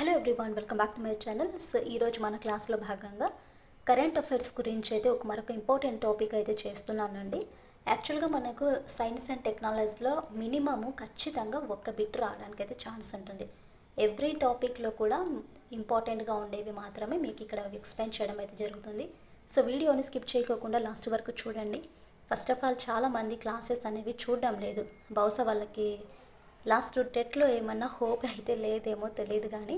Hello everyone welcome back to my channel so ఈరోజు మన క్లాస్లో భాగంగా కరెంట్ అఫైర్స్ గురించి అయితే ఒక మరొక ఇంపార్టెంట్ టాపిక్ అయితే చేస్తున్నానండి. యాక్చువల్గా మనకు సైన్స్ అండ్ టెక్నాలజీలో మినిమము ఖచ్చితంగా ఒక్క బిట్ రావడానికి అయితే ఛాన్స్ ఉంటుంది. ఎవ్రీ టాపిక్లో కూడా ఇంపార్టెంట్గా ఉండేవి మాత్రమే మీకు ఇక్కడ ఎక్స్ప్లెయిన్ చేయడం అయితే జరుగుతుంది. సో వీడియోని స్కిప్ చేయకోకుండా లాస్ట్ వరకు చూడండి. ఫస్ట్ ఆఫ్ ఆల్ చాలామంది క్లాసెస్ అనేవి చూడడం లేదు. బహుశా వాళ్ళకి లాస్ట్ టెట్లో ఏమన్నా హోప్ అయితే లేదేమో తెలియదు కానీ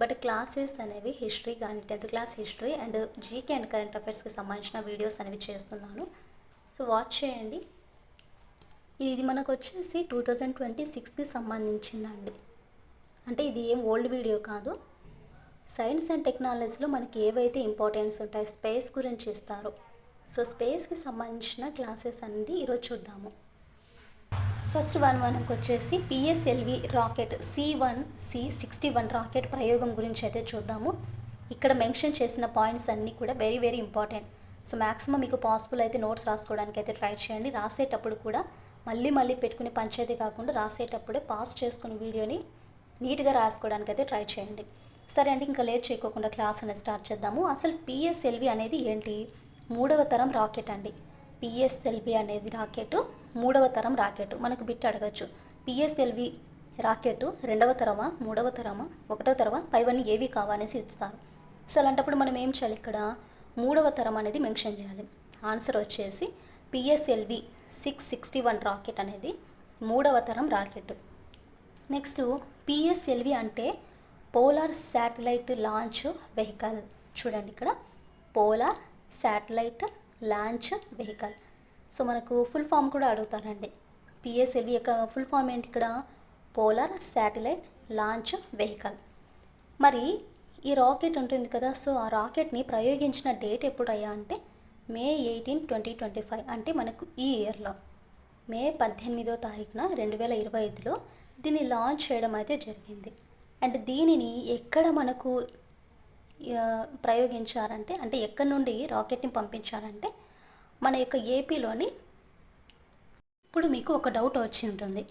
బట్ క్లాసెస్ అనేవి హిస్టరీ కానీ tenth class history and GK and current అఫైర్స్కి సంబంధించిన వీడియోస్ అనేవి చేస్తున్నాను. సో వాచ్ చేయండి. ఇది మనకు వచ్చేసి టూ థౌజండ్ ట్వంటీ సిక్స్కి సంబంధించిందండి. అంటే ఇది ఏం ఓల్డ్ వీడియో కాదు. సైన్స్ అండ్ టెక్నాలజీలో మనకి ఏవైతే ఇంపార్టెన్స్ ఉంటాయి స్పేస్ గురించి ఇస్తారు. సో స్పేస్కి సంబంధించిన క్లాసెస్ అనేది ఈరోజు చూద్దాము. ఫస్ట్ వన్ మనకు వచ్చేసి PSLV rocket C one C sixty one rocket ప్రయోగం గురించి అయితే చూద్దాము. ఇక్కడ మెన్షన్ చేసిన పాయింట్స్ అన్నీ కూడా very very important so maximum మీకు పాసిబుల్ అయితే నోట్స్ రాసుకోవడానికి అయితే ట్రై చేయండి. రాసేటప్పుడు కూడా మళ్ళీ మళ్ళీ పెట్టుకునే పంచాయతీ కాకుండా రాసేటప్పుడే పాస్ చేసుకుని వీడియోని నీట్గా రాసుకోవడానికి అయితే ట్రై చేయండి. సరే అండి ఇంకా లేట్ చేయకోకుండా క్లాస్ అనేది స్టార్ట్ చేద్దాము. అసలు పిఎస్ఎల్వి అనేది ఏంటి? మూడవ తరం రాకెట్ అండి. పిఎస్ఎల్వి అనేది రాకెట్ మూడవ తరం రాకెట్. మనకు బిట్ అడగచ్చు. పిఎస్ఎల్వి రాకెట్ రెండవ తరమా మూడవ తరమా ఒకటవ తరమా పైవన్నీ ఏవి కావనేసి ఇస్తారు. సో అలాంటప్పుడు మనం ఏం చేయాలి ఇక్కడ? మూడవ తరం అనేది మెన్షన్ చేయాలి. ఆన్సర్ వచ్చేసి PSLV six sixty one rocket అనేది మూడవ తరం రాకెట్. నెక్స్ట్ పిఎస్ఎల్వి అంటే పోలార్ శాటిలైట్ లాంచ్ వెహికల్ చూడండి ఇక్కడ. Polar satellite launch vehicle. So మనకు ఫుల్ ఫామ్ కూడా అడుగుతారండి. పిఎస్ఎల్వి యొక్క ఫుల్ ఫామ్ ఏంటి ఇక్కడ? Polar satellite launch vehicle. మరి ఈ రాకెట్ ఉంటుంది కదా సో ఆ రాకెట్ని ప్రయోగించిన డేట్ ఎప్పుడయ్యా అంటే May eighteen twenty twenty five అంటే మనకు ఈ ఇయర్లో. మే పద్దెనిమిదో తారీఖున రెండు వేల ఇరవై ఐదులో దీన్ని లాంచ్ చేయడం అయితే జరిగింది. అండ్ దీనిని ఎక్కడ మనకు ప్రయోగించారంటే అంటే ఎక్కడి నుండి రాకెట్ని పంపించారంటే మన యొక్క ఏపీలోని ఇప్పుడు మీకు ఒక డౌట్ వచ్చి ఉంటుంది.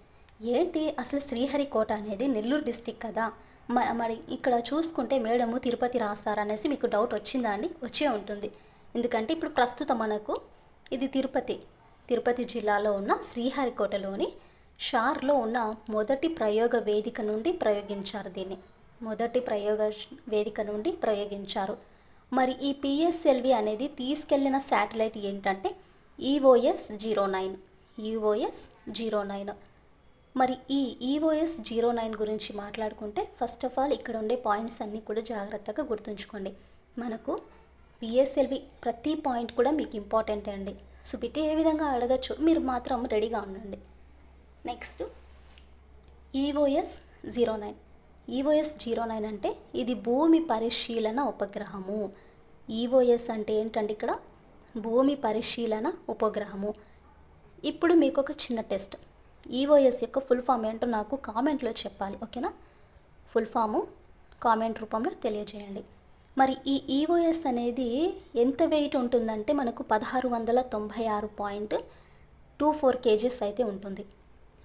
ఏంటి అసలు శ్రీహరికోట అనేది నెల్లూరు డిస్టిక్ కదా? మరి ఇక్కడ చూసుకుంటే మేడము తిరుపతి రాస్తారనేసి మీకు డౌట్ వచ్చిందా అండి? వచ్చే ఉంటుంది. ఎందుకంటే ఇప్పుడు ప్రస్తుతం మనకు ఇది తిరుపతి. తిరుపతి జిల్లాలో ఉన్న శ్రీహరికోటలోని షార్లో ఉన్న మొదటి ప్రయోగ వేదిక నుండి ప్రయోగించారు దీన్ని. మొదటి ప్రయోగ వేదిక నుండి ప్రయోగించారు. మరి ఈ పిఎస్ఎల్వి అనేది తీసుకెళ్ళిన శాటిలైట్ ఏంటంటే EOS zero nine. EOS zero nine. మరి ఈ ఈఓఎస్ జీరో నైన్ గురించి మాట్లాడుకుంటే ఫస్ట్ ఆఫ్ ఆల్ ఇక్కడ ఉండే పాయింట్స్ అన్నీ కూడా జాగ్రత్తగా గుర్తుంచుకోండి. మనకు పిఎస్ఎల్వి ప్రతి పాయింట్ కూడా మీకు ఇంపార్టెంట్ అండి. సుబిటి ఏ విధంగా అడగచ్చు? మీరు మాత్రం రెడీగా ఉండండి. Next EOS zero nine. EOS zero nine అంటే ఇది భూమి పరిశీలన ఉపగ్రహము. ఈఓఎస్ అంటే ఏంటంటే ఇక్కడ? భూమి పరిశీలన ఉపగ్రహము. ఇప్పుడు మీకు ఒక చిన్న టెస్ట్. ఈఓఎస్ యొక్క ఫుల్ ఫామ్ ఏంటో నాకు కామెంట్లో చెప్పాలి ఓకేనా? ఫుల్ ఫాము కామెంట్ రూపంలో తెలియజేయండి. మరి ఈ ఈఓఎస్ అనేది ఎంత వెయిట్ ఉంటుందంటే మనకు పదహారు వందల తొంభై ఆరు పాయింట్ టూ ఫోర్ కేజీస్ అయితే ఉంటుంది.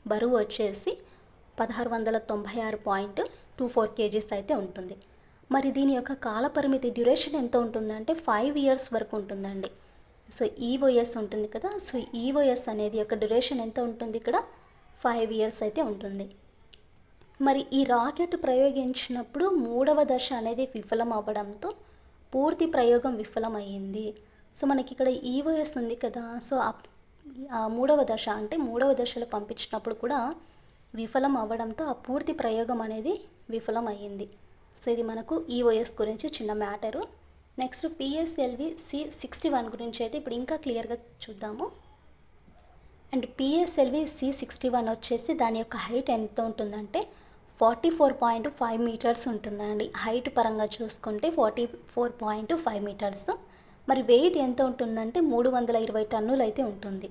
బరువు వచ్చేసి పదహారు వందల తొంభై ఆరు పాయింట్ టూ ఫోర్ కేజీస్ అయితే ఉంటుంది. మరి దీని యొక్క కాలపరిమితి డ్యూరేషన్ ఎంత ఉంటుందంటే ఫైవ్ ఇయర్స్ వరకు ఉంటుందండి. సో ఈఓఎస్ ఉంటుంది కదా సో ఈఓఎస్ అనేది యొక్క డ్యూరేషన్ ఎంత ఉంటుంది ఇక్కడ? ఫైవ్ ఇయర్స్ అయితే ఉంటుంది. మరి ఈ రాకెట్ ప్రయోగించినప్పుడు మూడవ దశ అనేది విఫలం అవ్వడంతో పూర్తి ప్రయోగం విఫలమయ్యింది సో మనకి ఇక్కడ ఈఓఎస్ ఉంది కదా సో ఆ- ఆ మూడవ దశ అంటే మూడవ దశలో పంపించినప్పుడు కూడా విఫలం అవ్వడంతో ఆ పూర్తి ప్రయోగం అనేది విఫలమయ్యింది. సో ఇది మనకు ఈఓఎస్ గురించి చిన్న matter. Next PSLV C sixty one గురించి అయితే ఇప్పుడు ఇంకా క్లియర్గా చూద్దాము. And PSLV C sixty one వచ్చేసి దాని యొక్క హైట్ ఎంత ఉంటుందంటే forty four point five metres ఉంటుందండి. హైట్ పరంగా చూసుకుంటే forty four point five metres. మరి వెయిట్ ఎంత ఉంటుందంటే మూడు వందల ఇరవై టన్నులు అయితే ఉంటుంది.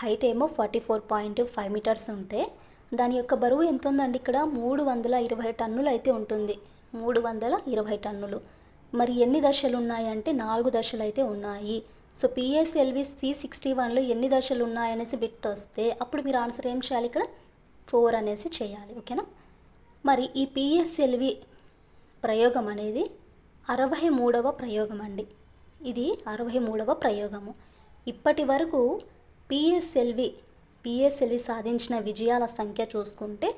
హైట్ ఏమో forty four point five metres ఉంటే దాని యొక్క బరువు ఎంత ఉందండి ఇక్కడ? మూడు వందల ఇరవై టన్నులు అయితే ఉంటుంది. మూడు వందల ఇరవై టన్నులు. మరి ఎన్ని దశలు ఉన్నాయంటే నాలుగు దశలు అయితే ఉన్నాయి. సో పిఎస్ఎల్వి సి సిక్స్టీ వన్లో ఎన్ని దశలు ఉన్నాయనేసి బిట్ వస్తే అప్పుడు మీరు ఆన్సర్ ఏం చేయాలి ఇక్కడ? ఫోర్ అనేసి చేయాలి. ఓకేనా? మరి ఈ పిఎస్ఎల్వి ప్రయోగం అనేది అరవై మూడవ ప్రయోగం అండి ఇది అరవై మూడవ ప్రయోగము. ఇప్పటి వరకు పిఎస్ఎల్వి పిఎస్ఎల్వి సాధించిన విజయాల సంఖ్య చూసుకుంటే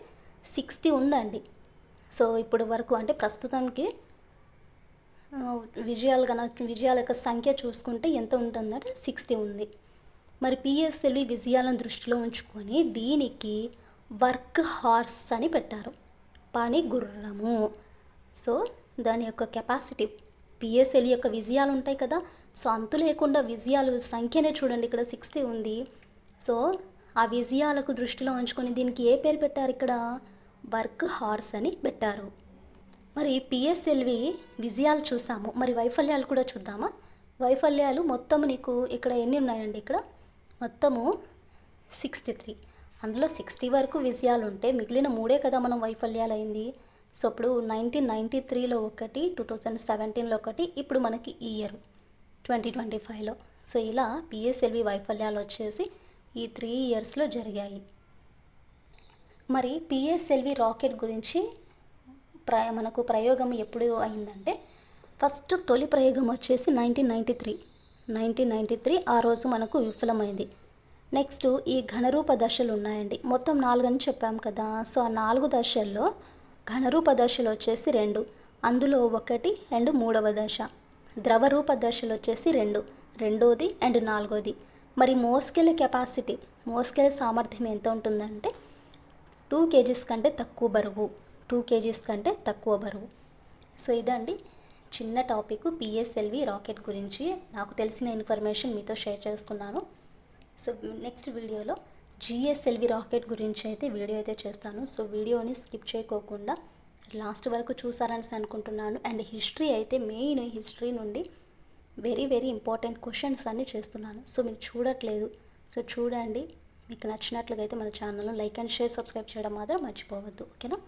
సిక్స్టీ ఉందండి. సో ఇప్పటి వరకు అంటే ప్రస్తుతానికి విజయాలు కన విజయాల యొక్క సంఖ్య చూసుకుంటే ఎంత ఉంటుందంటే సిక్స్టీ ఉంది. మరి పిఎస్ఎల్వి విజయాలను దృష్టిలో ఉంచుకొని దీనికి వర్క్ హార్స్ అని పెట్టారు. పని గుర్రము. సో దాని యొక్క కెపాసిటీ. పిఎస్ఎల్ఈ యొక్క విజయాలు ఉంటాయి కదా సో అంతు లేకుండా విజయాలు సంఖ్యనే చూడండి ఇక్కడ సిక్స్టీ ఉంది. సో ఆ విజయాలకు దృష్టిలో ఉంచుకొని దీనికి ఏ పేరు పెట్టారు ఇక్కడ? వర్క్ హార్స్ అని పెట్టారు. మరి పిఎస్ఎల్వి విజయాలు చూసాము. మరి వైఫల్యాలు కూడా చూద్దామా? వైఫల్యాలు మొత్తం నీకు ఇక్కడ ఎన్ని ఉన్నాయండి ఇక్కడ? మొత్తము సిక్స్టీ త్రీ. అందులో సిక్స్టీ వరకు విజయాలు ఉంటే మిగిలిన మూడే కదా మనం వైఫల్యాలు అయింది సో ఇప్పుడు నైన్టీన్ నైంటీ త్రీలో ఒకటి టూ థౌజండ్ సెవెంటీన్లో ఒకటి ఇప్పుడు మనకి ఈ ఇయర్ ట్వంటీ ట్వంటీ ఫైవ్లో. సో ఇలా పిఎస్ఎల్వి వైఫల్యాలు వచ్చేసి ఈ త్రీ ఇయర్స్లో జరిగాయి. మరి పిఎస్ఎల్వి రాకెట్ గురించి ప్ర మనకు ప్రయోగం ఎప్పుడు అయిందంటే ఫస్ట్ తొలి ప్రయోగం వచ్చేసి nineteen ninety three. Nineteen ninety three ఆ రోజు మనకు విఫలమైంది. నెక్స్ట్ ఈ ఘనరూప దశలు ఉన్నాయండి. మొత్తం నాలుగు అని చెప్పాం కదా. సో ఆ నాలుగు దశల్లో ఘనరూప దశలు వచ్చేసి రెండు. అందులో ఒకటి అండ్ మూడవ దశ. ద్రవరూప దశలు వచ్చేసి రెండు. రెండోది అండ్ నాలుగోది. మరి మోస్కెల్ కెపాసిటీ మోస్కెల్ సామర్థ్యం ఎంత ఉంటుందంటే టూ కేజీస్ కంటే తక్కువ బరువు టూ కేజీస్ కంటే తక్కువ బరువు. సో ఇదండి చిన్న టాపిక్ పిఎస్ఎల్వి రాకెట్ గురించి. నాకు తెలిసిన ఇన్ఫర్మేషన్ మీతో షేర్ చేసుకున్నాను. సో నెక్స్ట్ వీడియోలో జిఎస్ఎల్వి రాకెట్ గురించి అయితే వీడియో అయితే చేస్తాను. సో వీడియోని స్కిప్ చేయకోకుండా లాస్ట్ వరకు చూసారని అనుకుంటున్నాను. అండ్ హిస్టరీ అయితే మెయిన్ హిస్టరీ నుండి వెరీ వెరీ ఇంపార్టెంట్ క్వశ్చన్స్ అన్నీ చేస్తున్నాను. సో మీరు చూడట్లేదు. సో చూడండి. మీకు నచ్చినట్లుగా అయితే మన ఛానల్ను లైక్ అండ్ షేర్ సబ్స్క్రైబ్ చేయడం మాత్రం మర్చిపోవద్దు. ఓకేనా?